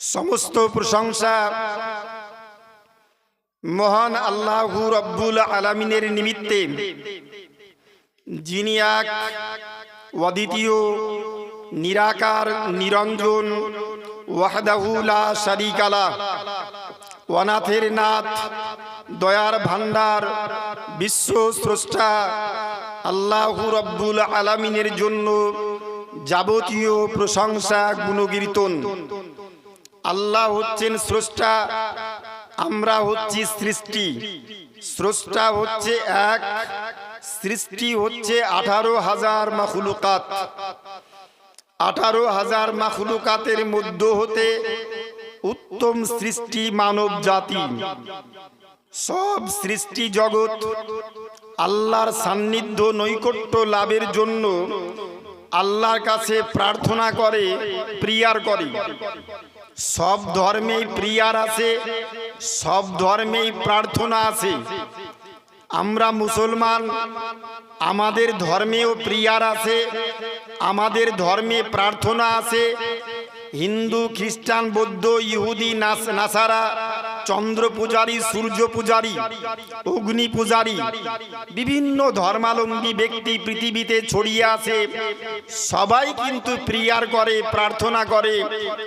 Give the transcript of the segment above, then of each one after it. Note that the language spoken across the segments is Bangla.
সমস্ত প্রশংসা মহান আল্লাহু রব্বুল আলামিনের নিমিত্তে, যিনি এক অদ্বিতীয়, নিরাকার, নিরঞ্জন ওয়াহদাহুলা শারিকালা, অনাথের নাথ, দয়ার ভান্ডার বিশ্ব স্রষ্টা আল্লাহ রব্বুল আলামিনের জন্য যাবতীয় প্রশংসা গুণকীর্তন। আল্লাহ হচ্ছেন স্রষ্টা, আমরা হচ্ছি সৃষ্টি। স্রষ্টা হচ্ছে এক, সৃষ্টি হচ্ছে আঠারো হাজার মাখলুকাত। আঠারো হাজার মাখলুকাতের মধ্য হতে উত্তম সৃষ্টি মানব জাতি। সব সৃষ্টি জগৎ আল্লাহর সান্নিধ্য নৈকট্য লাভের জন্য আল্লাহর কাছে প্রার্থনা করে, প্রিয়ার করে। সব ধর্মেই প্রিয়ার আছে, সব ধর্মেই প্রার্থনা আছে। আমরা মুসলমান, আমাদের ধর্মেও প্রিয়ার আছে, আমাদের ধর্মে প্রার্থনা আছে। হিন্দু, খ্রিস্টান, বৌদ্ধ, ইহুদি, নাস, নাসারা চন্দ্র পূজারী, সূর্য পূজারী, অগ্নি পূজারী, বিভিন্ন ধর্মালম্বী ব্যক্তি পৃথিবীতে ছড়িয়ে আছে। সবাই কিন্তু প্রিয়ার করে, প্রার্থনা করে,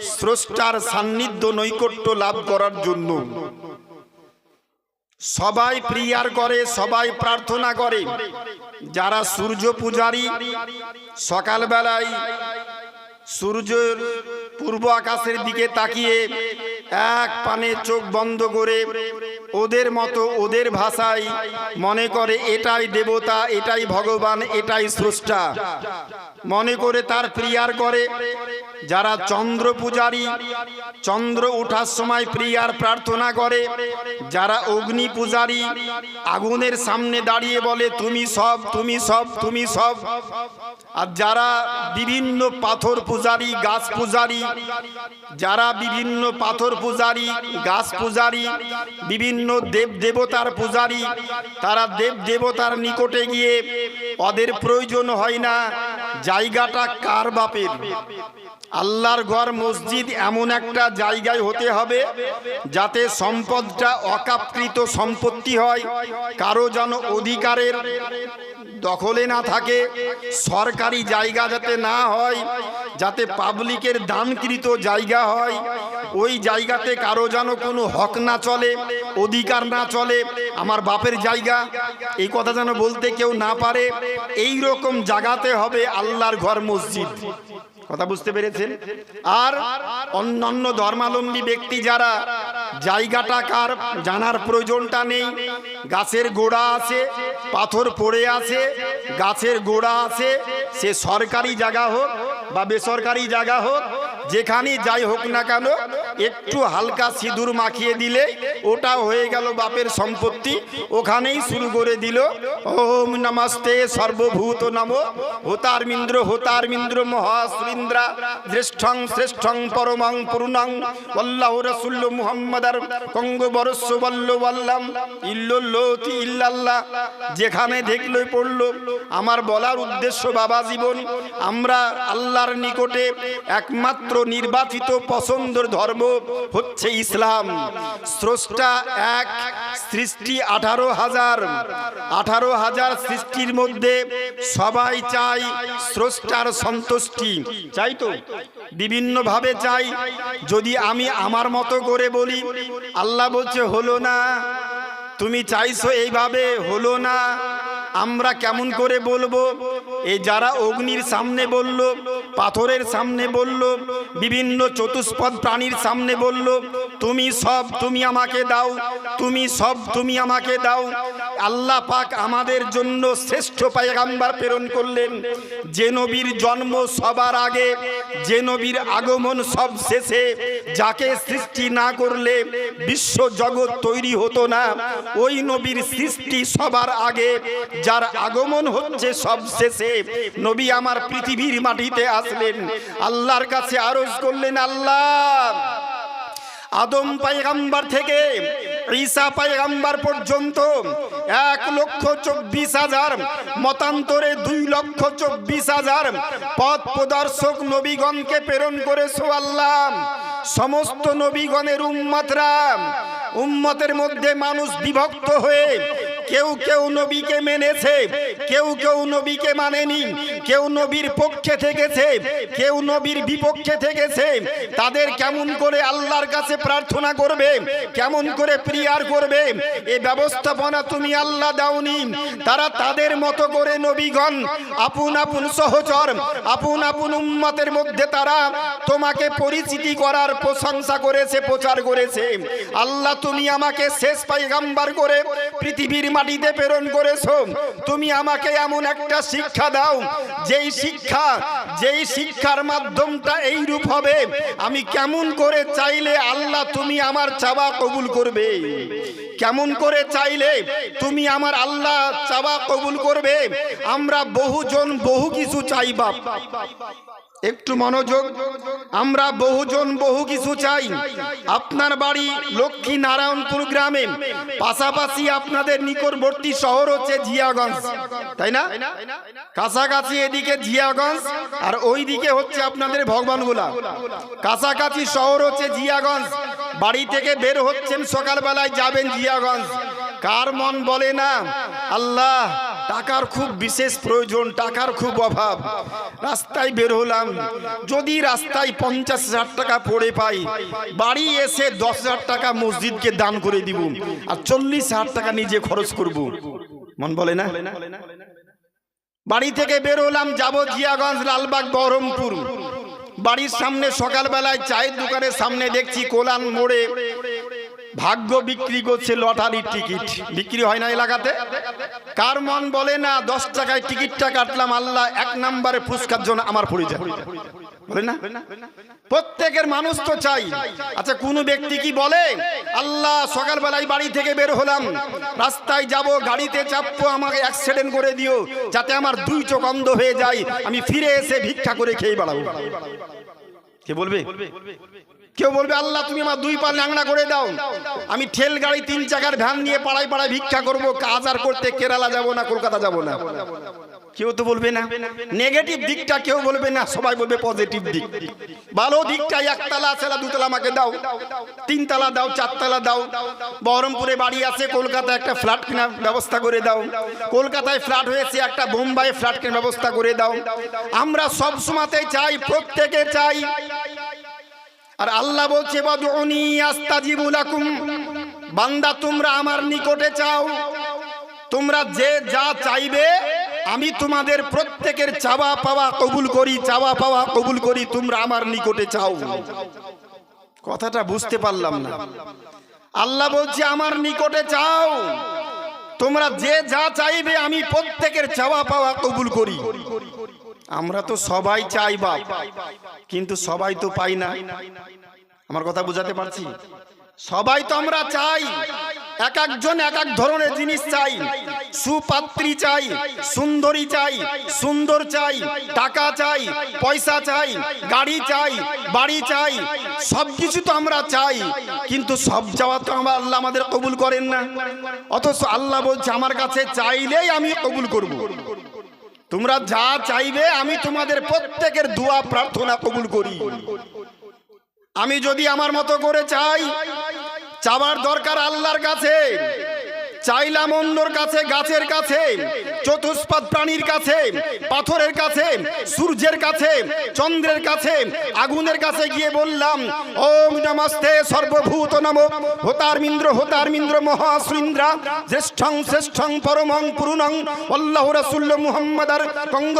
স্রষ্টার সান্নিধ্য নৈকট্য লাভ করার জন্য। সবাই প্রিয়ার করে, সবাই প্রার্থনা করে। যারা সূর্য পূজারী, সকালবেলায় সূর্যের পূর্ব আকাশের দিকে তাকিয়ে এক পানে চোখ বন্ধ করে ওদের মতো ওদের ভাষায় মনে করে এটাই দেবতা, এটাই ভগবান, এটাই স্রষ্টা। মনে করে তার প্রিয়ার করে। যারা চন্দ্র পূজারী, চন্দ্র ওঠার সময় প্রিয়ার প্রার্থনা করে। যারা অগ্নি পূজারী, আগুনের সামনে দাঁড়িয়ে বলে, তুমি সব তুমি সব তুমি সব। আর যারা বিভিন্ন পাথর পূজারী, গাছ পূজারী, যারা বিভিন্ন পাথর পূজারী, গাছ পূজারী, বিভিন্ন দেব দেবতার পূজারি, তারা দেব দেবতার নিকটে গিয়ে ওদের প্রয়োজন হয় না, জায়গাটা কার বাপের? আল্লাহর ঘর মসজিদ এমন একটা জায়গায় হতে হবে, যাতে সম্পদটা অকাপকৃত সম্পত্তি হয়, কারও যেন অধিকারের দখলে না থাকে, সরকারি জায়গা যাতে না হয়, যাতে পাবলিকের দানকৃত জায়গা হয়, ওই জায়গাতে কারও যেন কোনো হক না চলে, অধিকার না চলে, আমার বাপের জায়গা, এই কথা যেন বলতে কেউ না পারে এই রকম জায়গাতে হবে আল্লাহর ঘর মসজিদ। কথা বুঝতে পেরেছেন? আর অন্যান্য ধর্মালম্বী ব্যক্তি যারা জায়গাটা কার জানার প্রয়োজনটা নেই, গাছের গোড়া আছে, পাথর পড়ে আছে, গাছের গোড়া আছে, সে সরকারি জায়গা হোক বা বেসরকারি জায়গা হোক যেখানে যাই হোক না কেন, একটু হালকা সিঁদুর মাখিয়ে দিলে ওটা হয়ে গেল বাপের সম্পত্তি। ওখানেই শুরু করে দিল, ওম নমস্তে সর্বভূত নম, হোতার মিন্দ্র হোতার মিন্দ্র মহাসুরিন্দ্রা জ্যেষ্ঠং শ্রেষ্ঠং পরমং পূর্ণং আল্লাহ রসুল্ল মুহাম্মাদার কঙ্গ বরস্য বল্ল বল্লাম ইল্লোতি ইল্লাল্লাহ। যেখানে দেখলই পড়ল, আমার বলার উদ্দেশ্য বাবা জীবন, আমরা আল্লাহর নিকটে একমাত্র নির্বাচিত পছন্দের ধর্ম হচ্ছে ইসলাম। স্রষ্টা এক, সৃষ্টি আঠারো হাজার। আঠারো হাজার সৃষ্টির মধ্যে সবাই চাই স্রষ্টার সন্তুষ্টি। চাই তো? বিভিন্ন ভাবে চাই। যদি আমি আমার মতো করে বলি, আল্লাহ বলছে, হলো না। তুমি চাইছো এইভাবে, হলো না। আমরা কেমন করে বলব? এই যারা অগ্নির সামনে বলল, পাথরের সামনে বলল বিভিন্ন চতুষ্পদ প্রাণীর সামনে বলল, তুমি সব তুমি আমাকে দাও, তুমি সব তুমি আমাকে দাও। আল্লাহ পাক আমাদের জন্য শ্রেষ্ঠ পায়গাম্বার প্রেরণ করলেন। যে নবীর জন্ম সবার আগে, যে নবীর আগমন সব শেষে, যাকে সৃষ্টি না করলে বিশ্ব জগৎ তৈরি হতো না, ওই নবীর সৃষ্টি সবার আগে, যার আগমন হচ্ছে সব শেষে নবী আমার পৃথিবীর মাটিতে আসলেন। আল্লাহর কাছে আরজ করলেন আল্লাহ। আদম পায়গাম্বার থেকে ঈসা পায়গাম্বার পর্যন্ত এক লক্ষ চব্বিশ হাজার, মতান্তরে দুই লক্ষ চব্বিশ হাজার পথ প্রদর্শক নবীগণকে প্রেরণ করে আল্লাহ। সমস্ত নবীগণের উম্মতরা, উম্মতের মধ্যে মানুষ বিভক্ত হয়ে কেউ কেউ নবীকে মেনেছে, কেউ কেউ নবীকে মানেনি, কেউ নবীর পক্ষে থেকেছে, কেউ নবীর বিপক্ষে থেকেছে। তাদের কেমন করে আল্লাহর কাছে প্রার্থনা করবে, কেমন করে প্রিয়ার করবে, এ ব্যবস্থাপনা তুমি আল্লাহ দাওনি। তারা তাদের মতো করে নবীগণ, আপন আপন সহচর, আপন আপন উম্মতের মধ্যে তারা তোমাকে পরিচিতি করার প্রশংসা করেছে, প্রচার করেছে। আল্লাহ তুমি আমাকে শেষ পাইগাম্বার করে পৃথিবীর মাটিতে প্রেরণ করেছ। তুমি আমাকে এমন একটা শিক্ষা দাও, যেই শিক্ষা, যেই শিক্ষার মাধ্যমটা এই রূপ হবে। আমি কেমন করে চাইলে আল্লাহ তুমি আমার চাওয়া কবুল করবে? কেমন করে চাইলে তুমি আমার আল্লাহ চাওয়া কবুল করবে? আমরা বহুজন বহু কিছু চাই বাপ। একটু মনোযোগ। আমরা বহুজন বহু কিছু চাই। আপনার বাড়ি লক্ষ্মী নারায়ণপুর গ্রামে। পাশাপাশি আপনাদের নিকটবর্তী শহর হচ্ছে জিয়াগঞ্জ। তাই না? কাছাকাছি এদিকে জিয়াগঞ্জ আর ওই দিকে হচ্ছে আপনাদের ভগবানগুলা। কাছাকাছি শহর হচ্ছে জিয়াগঞ্জ। বাড়ি থেকে বের হচ্ছেন সকালবেলায় যাবেন জিয়াগঞ্জ। কার মন বলে না? আল্লাহ, টাকার খুব বিশেষ প্রয়োজন, টাকার খুব অভাব। রাস্তায় বের হলাম যদি রাস্তায় পঞ্চাশ হাজার টাকা পড়ে পাই, বাড়ি এসে দশ হাজার টাকা মসজিদকে দান করে দিব আর চল্লিশ হাজার টাকা নিজে খরচ করব। মন বলে না? বাড়ি থেকে বেরোলাম, যাব জিয়াগঞ্জ, লালবাগ, বহরমপুর। বাড়ির সামনে সকালবেলায় চায়ের দোকানের সামনে দেখছি কোলান মোড়ে ভাগ্য বিক্রি করছে লটারির টিকিট। বিক্রি হয় না এলাকাতে? কার মন বলে না, দশ টাকায় টিকিটটা কাটলাম, আল্লাহ এক নম্বরে পুরস্কার জন্য আমার পড়ে যায়। প্রত্যেকের মানুষ তো চাই। আচ্ছা কোন ব্যক্তি কি বলে, আল্লাহ, সকালবেলায় বাড়ি থেকে বের হলাম, রাস্তায় যাব, গাড়িতে চাপবো, আমাকে অ্যাক্সিডেন্ট করে দিও, যাতে আমার দুই চোখ অন্ধ হয়ে যায়, আমি ফিরে এসে ভিক্ষা করে খেয়ে বেড়াবো। কে বলবে? কেউ বলবে, আল্লাহ, তুমি আমার দুই পা ল্যাংড়া করে দাও। আমি ঠেল গাড়ি, তিন চাকার ভ্যান নিয়ে পাড়ায় পাড়ায় ভিক্ষা করব, কাজ আর করতে কেরালা যাব না, কলকাতা যাব না। কেউ তো বলবে না। নেগেটিভ দিকটা কেউ বলবে না, সবাই বলবে পজিটিভ দিক। ভালো দিকটা একতলা আছে দুতলা আমাকে দাও। তিনতলা দাও, চারতলা দাও। বহরমপুরে বাড়ি আছে কলকাতা একটা ফ্ল্যাট কেনার ব্যবস্থা করে দাও। কলকাতায় ফ্ল্যাট হয়েছে, একটা বোম্বাই ফ্ল্যাট কেনার ব্যবস্থা করে দাও। আমরা সব সময়তেই চাই, প্রত্যেকে চাই আর আল্লাহ বলছে বান্দা, তোমরা আমার নিকটে চাও তোমরা যে যা চাইবে, আমি তোমাদের প্রত্যেকের চাওয়া পাওয়া কবুল করি, চাওয়া পাওয়া কবুল করি, তোমরা আমার নিকটে চাও কথাটা বুঝতে পারলাম না। আল্লাহ বলছে, আমার নিকটে চাও তোমরা যে যা চাইবে, আমি প্রত্যেকের চাওয়া পাওয়া কবুল করি। আমরা তো সবাই চাই বাপ, কিন্তু সবাই তো পাই না। আমার কথা বুঝাতে পারছি? সবাই তো আমরা চাই, এক একজন এক এক ধরনের জিনিস চাই। সুপাত্রী চাই, সুন্দরী চাই, সুন্দর চাই, টাকা চাই, পয়সা চাই, গাড়ি চাই, বাড়ি চাই সব কিছু তো আমরা চাই। কিন্তু সব চাওয়া তো আমরা আল্লাহ আমাদের কবুল করেন না। অথচ আল্লাহ বলছে, আমার কাছে চাইলেই আমি কবুল করব। তোমরা যা চাইবে, আমি তোমাদের প্রত্যেকের দোয়া প্রার্থনা কবুল করি। আমি যদি আমার মতো করে চাই, চাওয়ার দরকার আল্লাহর কাছে। চাইলাম অন্যর কাছে, গাছের কাছে চতুষ্পাদ প্রাণীর কাছে, পাথরের কাছে, সূর্যের কাছে, চন্দ্রের কাছে, আগুনের কাছে গিয়ে বললাম, ওম নমস্তে সর্বভূত নম, হোতার মিন্দ্র হোতার মিন্দ্র মহাসৃন্দ্রা জ্যেষ্ঠং, শ্রেষ্ঠং, পরমং, পুরুণং অল্লাহ রসুল্ল মুহাম্মাদার কঙ্গ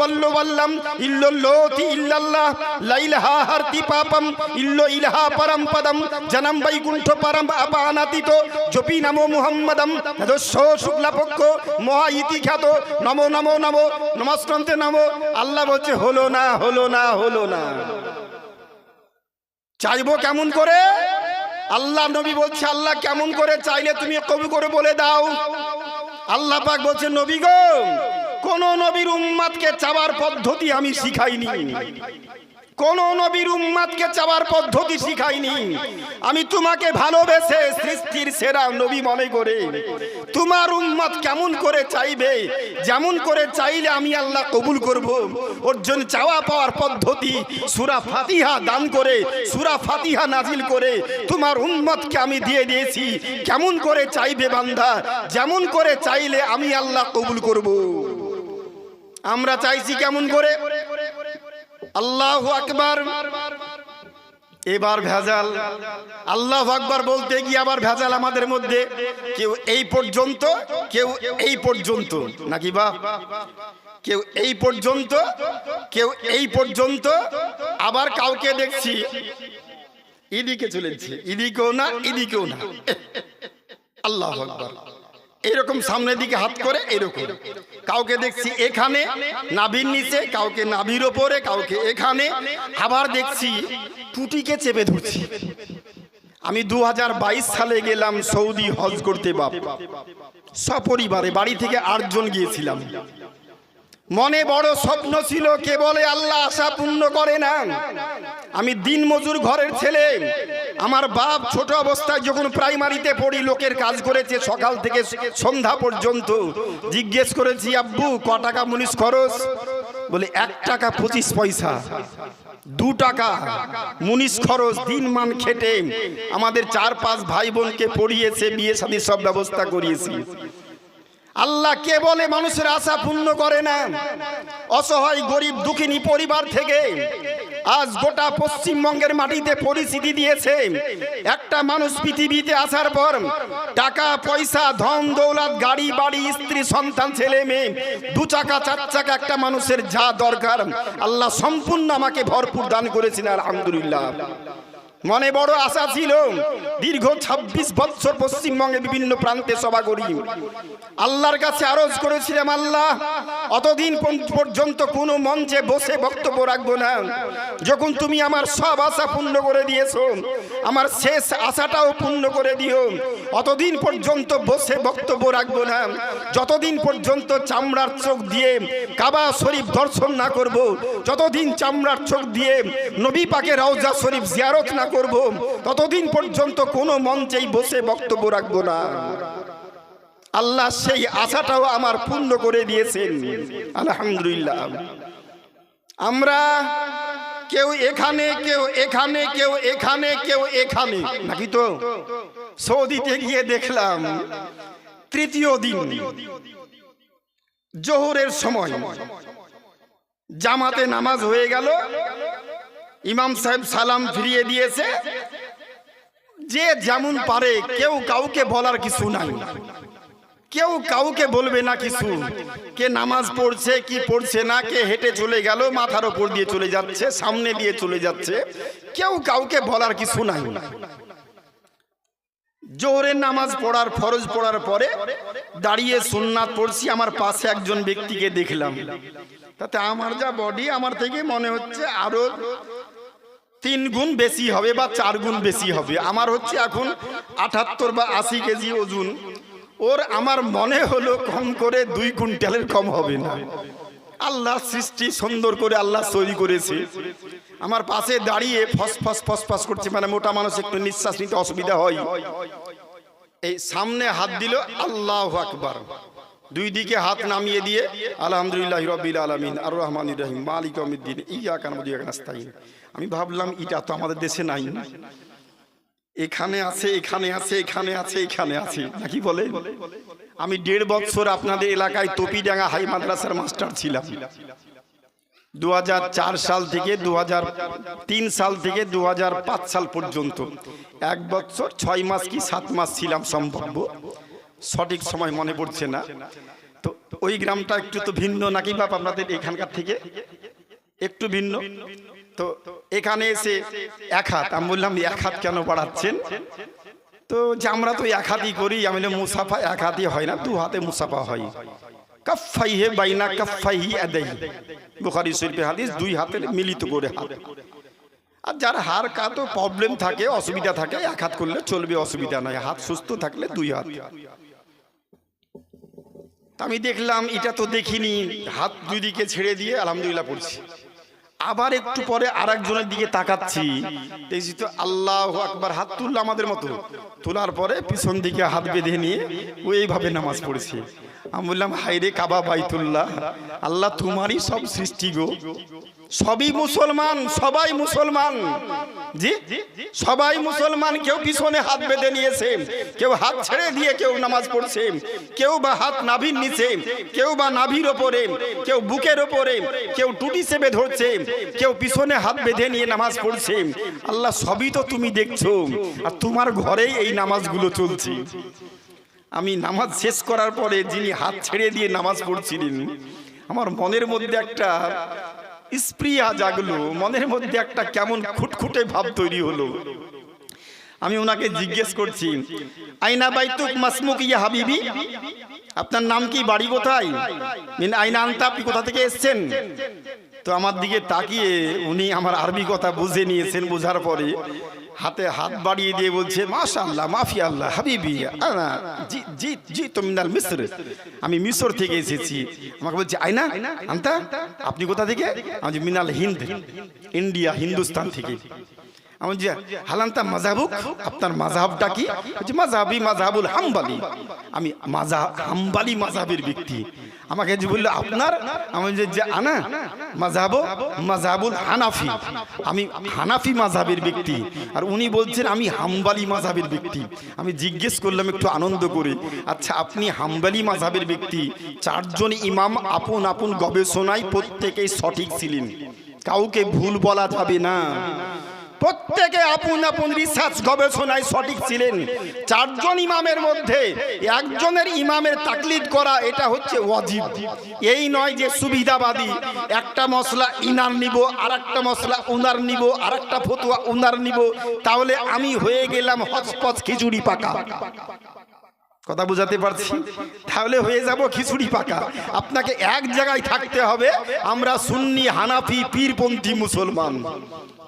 বল্ল বল্লাম, ইল্লোল্লোতি ইল্লাল্লাহ, লাইলহা হারতি পাপম, ইল্লো ইলহা পরম পদম, জনম বৈকুণ্ঠ পরম আপানাতিত, জপি নমো মুহাম্মদম দস্য শুক্লাপক্ষ মহা ইতি খ্যাত। নমো নমো নমো। নমস্কন্তে নমো। আল্লাহ বলছে, হলো না হলো না হলো না। চাইব কেমন করে? আল্লাহ নবী বলছে, আল্লাহ কেমন করে চাইলে তুমি কবি করে বলে দাও। আল্লাহ পাক বলছে, নবী গো, কোন নবীর উম্মাদকে চাওয়ার পদ্ধতি আমি শিখাইনি। কোন নবীর উম্মাদকে চাওয়ার পদ্ধতি শিখাইনি। আমি তোমাকে ভালোবেসে সৃষ্টির সেরা নবী মনে করে। তোমার উম্মত কেমন করে চাইবে, যেমন করে চাইলে আমি আল্লাহ কবুল করব। ওর জন্য চাওয়া পাওয়ার পদ্ধতি সুরা ফাতিহা দান করে, সুরা ফাতিহা নাজিল করে, তোমার উম্মতকে আমি দিয়ে দিয়েছি। কেমন করে চাইবে বান্দা, যেমন করে চাইলে আমি আল্লাহ কবুল করব। আমরা চাইছি কেমন করে? আল্লাহ আকবার। এবার ভেজাল। আল্লাহ আকবার বলতে গিয়ে আবার ভেজাল আমাদের মধ্যে। কেউ এই পর্যন্ত, কেউ এই পর্যন্ত। নাকি বা? কেউ এই পর্যন্ত, কেউ এই পর্যন্ত। আবার কাউকে দেখছি। এদিকে চলেছে। এদিকেও না এদিকেও না। আল্লাহ আকবার। এরকম সামনের দিকে হাত করে এরকম। কাউকে দেখছি এখানে, নাভির নিচে, কাউকে নাভির ওপরে, কাউকে এখানে। আবার দেখছি টুটিকে চেপে ধরছি। আমি দু হাজার বাইশ সালে গেলাম সৌদি হজ করতে বাপ। সপরিবারে বাড়ি থেকে আটজন গিয়েছিলাম। মনে বড় স্বপ্ন ছিল কে বলে আল্লাহ আশা পূর্ণ করে না। আমি দিন মজুর ঘরের ছেলে। আমার বাপ ছোট অবস্থায় যখন প্রাইমারিতে পড়ি, লোকের কাজ করেছে সকাল থেকে সন্ধ্যা পর্যন্ত। জিজ্ঞেস করেছি, আব্বু, ক টাকা মুনিশ খরচ? বলে, এক টাকা পঁচিশ পয়সা। দু টাকা মুনিশ খরচ, দিন মান খেটে। আমাদের চার পাঁচ ভাই বোনকে পড়িয়েছে, বিয়ে শাদির সব ব্যবস্থা করিয়েছি। আল্লাহ কে বলে মানুষের আশা পূর্ণ করে না? অসহায়, গরিব, দুঃখিনী পরিবার থেকে আজ গোটা পশ্চিমবঙ্গের মাটিতে পরিস্থিতি দিয়েছে। একটা মানুষ পৃথিবীতে আসার পর টাকা, পয়সা, ধন, দৌলত, গাড়ি, বাড়ি, স্ত্রী, সন্তান, ছেলে, মেয়ে, দু চাকা, চার চাকা একটা মানুষের যা দরকার, আল্লাহ সম্পূর্ণ আমাকে ভরপুর দান করেছেন, আলহামদুলিল্লাহ। মনে বড় আশা ছিল। দীর্ঘ ২৬ বছর পশ্চিমবঙ্গে বিভিন্ন প্রান্তে সভা করি। আল্লাহর কাছে আরজ করেছিলাম, আল্লাহ, অতদিন পর্য- পর্যন্ত কোনো মঞ্চে বসে বক্তব্য রাখব না। যখন তুমি আমার সব আশা পূর্ণ করে দিয়েছ, আমার শেষ আশাটাও পূর্ণ করে দিও। অতদিন পর্যন্ত বসে বক্তব্য রাখব না। যতদিন পর্যন্ত চামড়ার চোখ দিয়ে কাবা শরীফ দর্শন না করব, যতদিন চামড়ার চোখ দিয়ে নবী পাকে রওজা শরীফ জিয়ারত না করব, ততদিন পর্যন্ত কোনো মঞ্চেই বসে বক্তব্য রাখব না। আল্লাহ সেই আশাটাও আমার পূর্ণ করে দিয়েছেন। আলহামদুলিল্লাহ। আমরা কেউ এখানে কেউ এখানে কেউ এখানে কেউ এখানে। নাকি তো? সৌদিতে গিয়ে দেখলাম, তৃতীয় দিন, জোহরের সময়, জামাতে নামাজ হয়ে গেল। ইমাম সাহেব সালাম ফিরিয়ে দিয়েছে। যে যেমন পারে, কেউ কাউকে বলার কিছু নাই। কেউ কাউকে বলবে না কিছু। কে নামাজ পড়ছে, কি পড়ছে না, কে হেঁটে চলে গেল, মাথার ওপর দিয়ে চলে যাচ্ছে, সামনে দিয়ে চলে যাচ্ছে, কেউ কাউকে বলার কিছু নাই। জোহরের নামাজ পড়ার, ফরজ পড়ার পরে দাঁড়িয়ে সুন্নাত পড়ছি, আমার পাশে একজন ব্যক্তিকে দেখলাম। তাতে আমার যা বডি আমার থেকে মনে হচ্ছে আরও তিন গুণ বেশি হবে বা চার গুণ বেশি হবে। আমার হচ্ছে এখন আটাত্তর বা আশি কেজি ওজন। ওর আমার মনে হলো কম করে দুই কুইন্টালের কম হবে না। আল্লাহ সৃষ্টি সুন্দর করে আল্লাহ তৈরি করেছে। আমার পাশে দাঁড়িয়ে ফস ফস ফস ফস করছে মানে মোটা মানুষ একটু নিঃশ্বাস নিতে অসুবিধা হয়। এই সামনে হাত দিল আল্লাহ আকবার। দুই দিকে হাত নামিয়ে দিয়ে, আলহামদুলিল্লাহ রবিল আলমিন আর রহমান রহিম, মালিক অমিদ্দিন ইয়া কান নাস্তাইন আমি ভাবলাম, এটা তো আমাদের দেশে নাই। এখানে আছে এখানে আছে এখানে আছে এখানে আছে। নাকি বলে? আমি দেড় বছর আপনাদের এলাকায় তপিডাঙ্গা হাই মাদ্রাসার মাস্টার ছিলাম। দু হাজার চার সাল থেকে দু হাজার তিন সাল থেকে দু হাজার পাঁচ সাল পর্যন্ত। এক বছর ছয় মাস কি সাত মাস ছিলাম সম্ভব সঠিক সময় মনে পড়ছে না। তো ওই গ্রামটা একটু তো ভিন্ন নাকি বাপ আপনাদের এখানকার থেকে? একটু ভিন্ন। তো এখানে এসে এক হাত, আমি বললাম, এক হাত কেন বাড়াচ্ছেন? তো যে আমরা তো এক হাতই করি, আমি মুসাফা এক হাতই হয় না, দু হাতে মুসাফা হয়। কাফাই হে বাইনা কাফাই আদাই। বুখারি শরীফে হাদিস, দুই হাতের মিলিত করে হাত। আর যার হার কাতো প্রবলেম থাকে, অসুবিধা থাকে, এক হাত করলে চলবে, অসুবিধা নাই হাত সুস্থ থাকলে দুই হাত। আমি দেখলাম, এটা তো দেখিনি। হাত দুই দিকে ছেড়ে দিয়ে আলহামদুলিল্লাহ পড়ছি। আবার একটু পরে আর একজনের দিকে তাকাচ্ছি। দেখছি তো আল্লাহ একবার হাত তুললো আমাদের মতো। তোলার পরে পিছন দিকে হাত বেঁধে নিয়ে ওইভাবে নামাজ পড়েছে। আমি বললাম হাইরে কাবা বাইতুল্লাহ, আল্লাহ তোমারই সব সৃষ্টি গো। সবই মুসলমান সবাই মুসলমান। জি? সবাই মুসলমান কেউ পিছনে হাত বেঁধে নিয়েছে কেউ হাত ছেড়ে দিয়ে কেউ নামাজ পড়ছে কেউ বা হাত নাভির নিচে কেউ বা নাভির ওপরে কেউ বুকের ওপরে কেউ টুটি চেপে ধরছে কেউ পিছনে হাত বেঁধে নিয়ে নামাজ পড়ছে। আল্লাহ সবই তো তুমি দেখছ। আর তোমার ঘরেই এই নামাজগুলো চলছে। আমি নামাজ শেষ করার পরে যিনি হাত ছেড়ে দিয়ে নামাজ পড়ছিলেন আমার মনের মধ্যে একটা স্প্রিয়া জাগলো। মনের মধ্যে একটা কেমন খুটখুটে ভাব তৈরি হলো। আমি ওনাকে জিজ্ঞেস করছি, আইনা বাইতুক মাসমুক ইয়া হাবিবি? আপনার নাম কি, বাড়ি কোথায়? মিন আইনা আনতা, আপনি কোথা থেকে এসেছেন? তো আমার দিকে তাকিয়ে উনি আমার আরবি কথা বুঝে নিয়েছেন বোঝার পরে। হাতে হাত বাড়িয়ে দিয়ে বলছে মাশা আল্লাহ মাফি আল্লাহ হাবিবি জি জি মিনাল মিসর। আমি মিশর থেকে এসেছি। আমাকে বলছে, আয়না, আনতা, আপনি কোথা থেকে? আমি মিনাল হিন্দ, ইন্ডিয়া, হিন্দুস্তান থেকে। আমি যে হালান্তা মাজাবুক আপনার মাজাবটা কি? বলছে মাজাবি মাজাবুল হাম্বালি। আমি মাজা হাম্বালি মাজাবের ব্যক্তি। আমাকে যে বলল, আপনার? আমি যে আনা মাজাবো মাজাবুল হানাফি। আমি হানাফি মাজাবের ব্যক্তি। আর উনি বলছেন, আমি হাম্বালি মাজাবের ব্যক্তি। আমি জিজ্ঞেস করলাম, একটু আনন্দ করে আচ্ছা আপনি হাম্বালি মাজাবের ব্যক্তি? চারজন ইমাম আপন আপন গবেষণায় প্রত্যেকেই সঠিক ছিলেন। কাউকে ভুল বলা যাবে না। প্রত্যেকে আপন আপন রিসার্চ গবেষণায় সঠিক ছিলেন। চারজন ইমামের মধ্যে একজনের ইমামের তাকলিদ করা, এটা হচ্ছে ওয়াজিব। এই নয় যে সুবিধাবাদী। একটা মশলা ইনার নিব আর একটা মশলা উনার নিব আর একটা ফতুয়া উনার নিব। তাহলে আমি হয়ে গেলাম হচপচ খিচুড়ি পাকা। কথা বুঝাতে পারছি? তাহলে হয়ে যাব খিচুড়ি পাকা। আপনাকে এক জায়গায় থাকতে হবে, আমরা সুন্নি, হানাফি, পীরপন্থী মুসলমান।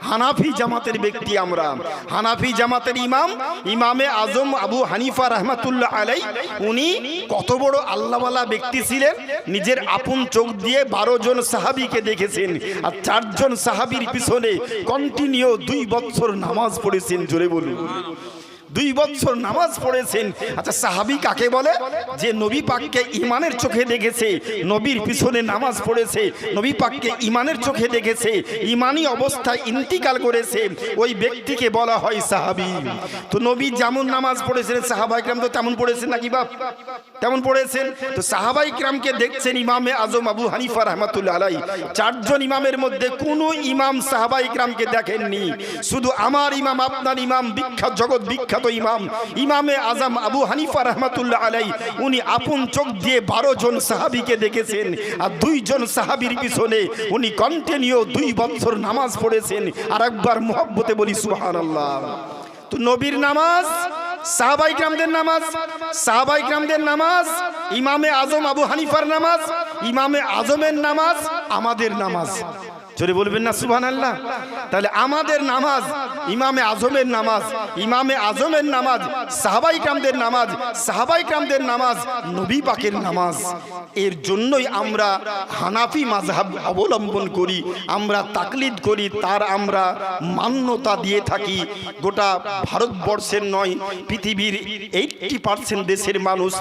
হানাফি জামাতের ব্যক্তি আমরা। হানাফি জামাতের ইমাম, ইমামে আজম আবু হানিফা রহমাতুল্লাহ আলাই উনি কত বড় আল্লাহওয়ালা ব্যক্তি ছিলেন, নিজের আপন চোখ দিয়ে বারো জন সাহাবিকে দেখেছেন আর চারজন সাহাবির পিছনে কন্টিনিউ দুই বছর নামাজ পড়েছেন, জোরে বলুন। দুই বছর নামাজ পড়েছেন। আচ্ছা সাহাবি কাকে বলে? যে নবী পাককে ইমানের চোখে দেখেছে, নবীর পিছনে নামাজ পড়েছে, নবী পাককে ইমানের চোখে দেখেছে ইমানি অবস্থায় ইন্তিকাল করেছে, ওই ব্যক্তিকে বলা হয় সাহাবি। তো নবী যেমন নামাজ পড়েছেন সাহাবাইকরাম তো তেমন পড়েছেন নাকি বাপ? তেমন পড়েছেন। তো সাহাবাইকরামকে দেখছেন ইমামে আজম আবু হানিফা রহমাতুল্লাহ আলাই চারজন ইমামের মধ্যে কোনো ইমাম সাহাবাই সাহাবাইকরামকে দেখেননি। শুধু আমার ইমাম, আপনার ইমাম, বিখ্যাত জগৎ বিখ্যাত ইমাম। ইমামে আজম আবু হানিফা রহমাতুল্লাহ আলাই উনি আপন চোখ দিয়ে বারো জন সাহাবিকে দেখেছেন আর দুইজন সাহাবির পিছনে উনি কন্টিনিউ দুই বছর নামাজ পড়েছেন আর একবার মোহব্বতে বলি সুহান আল্লাহ তো নবীর নামাজ, সাহাবাই গ্রামদের নামাজ, সাহাবাই গ্রামদের নামাজ, ইমামে আজম আবু হানিফার নামাজ, ইমামে আজমের নামাজ, আমাদের নামাজ। জোরে বলবেন না সুবহান আল্লাহ তাহলে আমাদের নামাজ, ইমামে আজমের নামাজ, ইমামে আজমের নামাজ, সাহাবাই কামদের নামাজ, সাহাবাই কামদের নামাজ, নবী পাকের নামাজ। এর জন্যই আমরা হানাফি মাযহাব অবলম্বন করি, আমরা তাকলিদ করি, তার আমরা মান্যতা দিয়ে থাকি। গোটা ভারতবর্ষের নয়, পৃথিবীর এইটটি পার্সেন্ট দেশের মানুষ,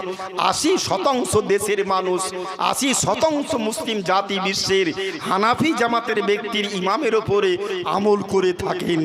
আশি শতাংশ দেশের মানুষ, আশি শতাংশ মুসলিম জাতি বিশ্বের হানাফি জামাতের ব্যক্তির ইমামের ওপরে আমল করে থাকেন।